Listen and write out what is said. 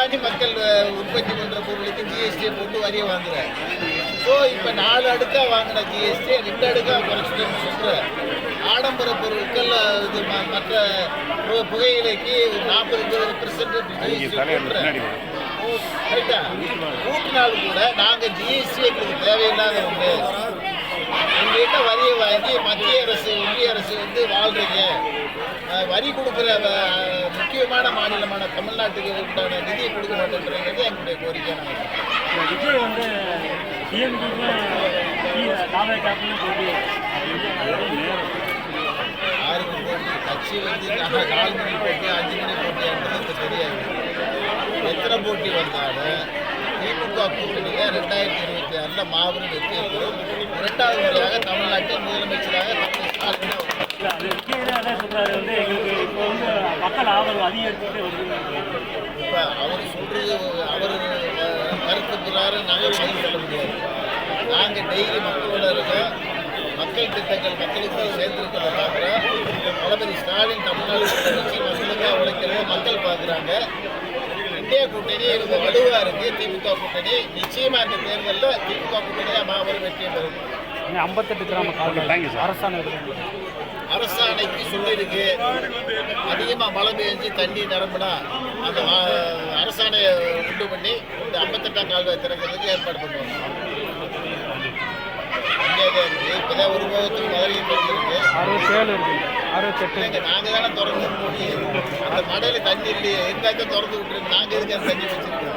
சாமானிய மக்கள் உற்பத்தி பண்ற பொருளுக்கு ஜிஎஸ்டியை போட்டு வரியை வாங்குறாரு. ஸோ இப்போ நாலு அடுக்கா வாங்கின ஜிஎஸ்டி ரெண்டு அடுக்கா குறைச்சிட்டேன்னு சொல்ற ஆடம்பர பொருட்கள் இது மற்ற புகையிலைக்கு ஒரு நாற்பது பெர்சன்ட் ஜிஎஸ்டி ரைட்டா கூட்டினாலும் கூட நாங்க ஜிஎஸ்டி எங்களுக்கு தேவையில்லாத ஒன்று எங்ககிட்ட வரியை வாங்கி மத்திய அரசு ஒன்றிய அரசு வந்து வாழ்றீங்க. வரி கொடுக்குற முக்கியமான மாநிலமான தமிழ்நாட்டுக்கு உண்டான நிதியை கொடுக்க மாட்டேங்கிறது எங்களுடைய கோரிக்கை விஜய் வந்து போட்டி அப்படின்னு யாருக்கு போட்டி கட்சி வந்து நாலு மணி போட்டி அஞ்சு மணி போட்டியான்றது எனக்கு தெரியாது. எத்தனை போட்டி வந்தாலும் திமுக கூட்டணியில் ரெண்டாயிரத்தி இருபத்தி ஆறில் மாபெரும் பெறும். இரண்டாவது முறையாக தமிழ்நாட்டில் முதலமைச்சராக தமிழ் ஸ்டாலின் தான் வருவார். இல்லை அது விஜய் அதான் சொல்கிறாரு வந்து எங்களுக்கு இப்போ வந்து மக்கள் ஆதரவு அதிகரிச்சுட்டு வருது இப்போ அவர் சொல்றது அவர் அஹ், கருத்து பிரகாரம் நாங்கள் சொல்ல முடியாது. நாங்கள் டெய்லி மக்களோட இருக்கோம். மக்கள் திட்டங்கள் மக்களுக்கு சேர்ந்திருக்கிறத பார்க்குறோம். தளபதி ஸ்டாலின் தமிழ்நாடு கட்சி மக்களுக்காக உழைக்கிறத மக்கள் பார்க்குறாங்க. இந்தியா கூட்டணி இவங்க வலுவாக இருக்குது திமுக கூட்டணி. நிச்சயமாக இந்த தேர்தலில் திமுக கூட்டணியாக மாபெரும் வெற்றியை பெறும். ஐம்பத்தெட்டு கிராம காவல் அரசாணை அரசாணைக்கு சொல்லியிருக்கு. அதிகமாக மழை பெஞ்சு தண்ணி நிரம்பினா அந்த அரசாணையை உண்டு பண்ணி இந்த ஐம்பத்தெட்டாம் கால்வாய் திறக்கிறதுக்கு ஏற்பாடு பண்ணுவாங்க. இப்போதான் ஒரு முகத்துக்கு மதுரையில் இருக்கு அறுபத்தேழு இருக்கு. அறுபத்தெட்டு நாங்கள் தானே திறந்து மூடி அந்த மடையில் தண்ணி இல்லையே. இருந்தாச்சும் திறந்து விட்டுருக்கு? நாங்கள் எதுக்கு அந்த தண்ணி வச்சுருக்கோம்?